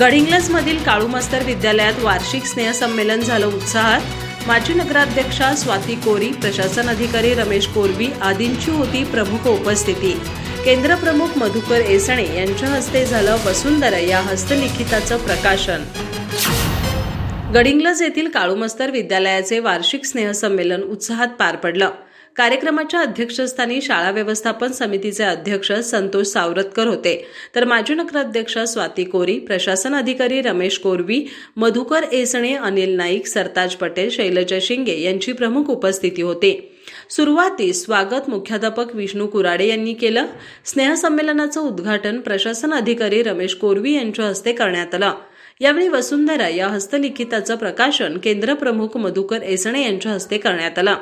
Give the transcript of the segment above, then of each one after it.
गडिंग्लजमधील काळू मास्तर विद्यालयात वार्षिक स्नेहसंमेलन झालं उत्साहात. माजी नगराध्यक्षा स्वाती कोरी प्रशासन अधिकारी रमेश कोरबी आदींची होती प्रमुख उपस्थिती. केंद्रप्रमुख मधुकर एसणे यांच्या हस्ते झालं वसुंधरा या हस्तलिखिताचं प्रकाशन. गडिंग्लज येथील काळूमस्तर विद्यालयाचे वार्षिक स्नेहसंमेलन उत्साहात पार पडलं. कार्यक्रमाच्या अध्यक्षस्थानी शाळा व्यवस्थापन समितीचे अध्यक्ष संतोष सावरतकर होते. तर माजी नगराध्यक्ष स्वाती कोरी प्रशासन अधिकारी रमेश कोरवी मधुकर एसणे अनिल नाईक सरताज पटेल शैलजा शिंगे यांची प्रमुख उपस्थिती होती. सुरुवातीस स्वागत मुख्याध्यापक विष्णू कुराडे यांनी केलं. स्नेहसंमेलनाचं उद्घाटन प्रशासन अधिकारी रमेश कोरवी यांच्या हस्ते करण्यात आलं. यावेळी वसुंधरा या हस्तलिखिताचं प्रकाशन केंद्रप्रमुख मधुकर एसणे यांच्या हस्ते करण्यात आलं.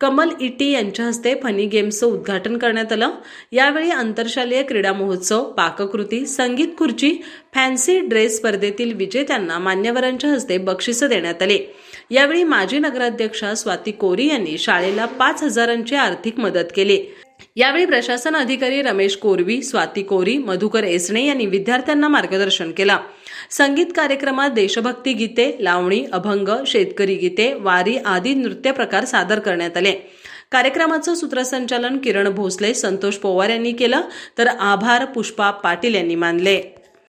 कमल इटी यांच्या हस्ते फनी गेम्सचं उद्घाटन करण्यात आलं. यावेळी आंतरशालेय क्रीडा महोत्सव पाककृती संगीत खुर्ची फॅन्सी ड्रेस स्पर्धेतील विजेत्यांना मान्यवरांच्या हस्ते बक्षिसं देण्यात आले. यावेळी माजी नगराध्यक्षा स्वाती कोरी यांनी शाळेला पाच हजारांची आर्थिक मदत केली. यावेळी प्रशासन अधिकारी रमेश कोरवी स्वाती कोरी मधुकर एसणे यांनी विद्यार्थ्यांना मार्गदर्शन केलं. संगीत कार्यक्रमात देशभक्ती गीते लावणी अभंग शेतकरी गीते वारी आदी नृत्य प्रकार सादर करण्यात आले. कार्यक्रमाचं सूत्रसंचालन किरण भोसले संतोष पवार यांनी केलं. तर आभार पुष्पा पाटील यांनी मानले.